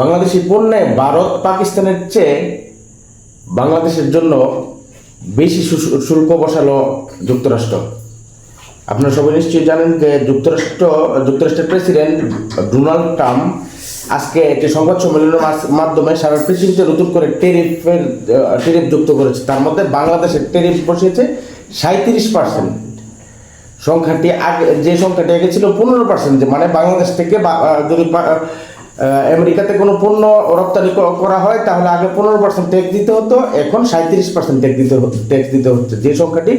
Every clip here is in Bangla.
বাংলাদেশি পণ্যে ভারত পাকিস্তানের চেয়ে বাংলাদেশের জন্য বেশি শুল্ক বসালো যুক্তরাষ্ট্র। আপনারা সবাই নিশ্চয়ই জানেন যে যুক্তরাষ্ট্র, যুক্তরাষ্ট্রের প্রেসিডেন্ট ডোনাল্ড ট্রাম্প আজকে একটি সংবাদ সম্মেলনের মাধ্যমে সারা পৃথিবীতে নতুন করে টেরিফের টেরিফ যুক্ত করেছে। তার মধ্যে বাংলাদেশের টেরিফ বসিয়েছে সাঁত্রিশ পার্সেন্ট সংখ্যাটি আগে, যে সংখ্যাটি আগে ছিল পনেরো পার্সেন্ট মানে বাংলাদেশ থেকে যদি আমেরিকাতে কোনো পণ্য রপ্তানি করা হয়, তাহলে আগে পনেরো পার্সেন্ট ট্যাক্স দিতে হতো, এখন সাঁত্রিশ পার্সেন্ট ট্যাক্স দিতে ট্যাক্স দিতে হচ্ছে। যে সংখ্যাটি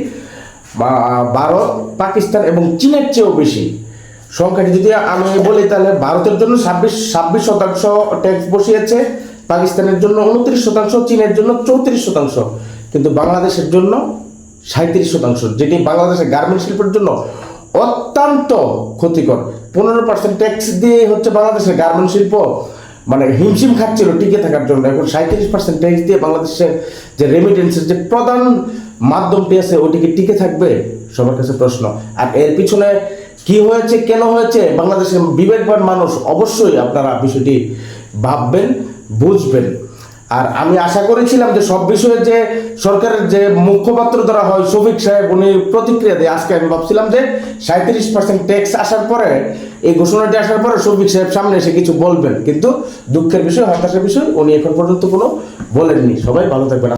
ভারত পাকিস্তান এবং চীনের চেয়েও বেশি। সংখ্যাটি যদি আমি বলি, তাহলে ভারতের জন্য ছাব্বিশ ছাব্বিশ শতাংশ ট্যাক্স বসিয়েছে, পাকিস্তানের জন্য উনত্রিশ শতাংশ, চীনের জন্য চৌত্রিশ শতাংশ। কিন্তু বাংলাদেশের জন্য সাঁত্রিশ শতাংশ, যেটি বাংলাদেশের গার্মেন্ট শিল্পের জন্য অত্যন্ত ক্ষতিকর। পনেরো পার্সেন্ট ট্যাক্স দিয়ে হচ্ছে বাংলাদেশের গার্মেন্ট শিল্প মানে হিমশিম খাচ্ছিল টিকে থাকার জন্য। এখন সাঁত্রিশ পার্সেন্ট ট্যাক্স দিয়ে বাংলাদেশের যে রেমিটেন্সের যে প্রধান মাধ্যমটি আছে, ওটিকে টিকে থাকবে? সবার কাছে প্রশ্ন। আর এর পিছনে কি হয়েছে, কেন হয়েছে, বাংলাদেশের বিবেকবান মানুষ অবশ্যই আপনারা বিষয়টি ভাববেন, বুঝবেন। আর আমি আশা করেছিলাম যে সব বিষয়ে যে সরকারের যে মুখপাত্র দ্বারা হয়, শফিক সাহেব, উনি প্রতিক্রিয়া দেয়। আজকে আমি ভাবছিলাম যে সাঁত্রিশ পার্সেন্ট ট্যাক্স আসার পরে, এই ঘোষণাটি আসার পরে শফিক সাহেব সামনে এসে কিছু বলবেন। কিন্তু দুঃখের বিষয়, হতাশার বিষয় উনি এখন পর্যন্ত কোনো বলেননি। সবাই ভালো থাকবেন।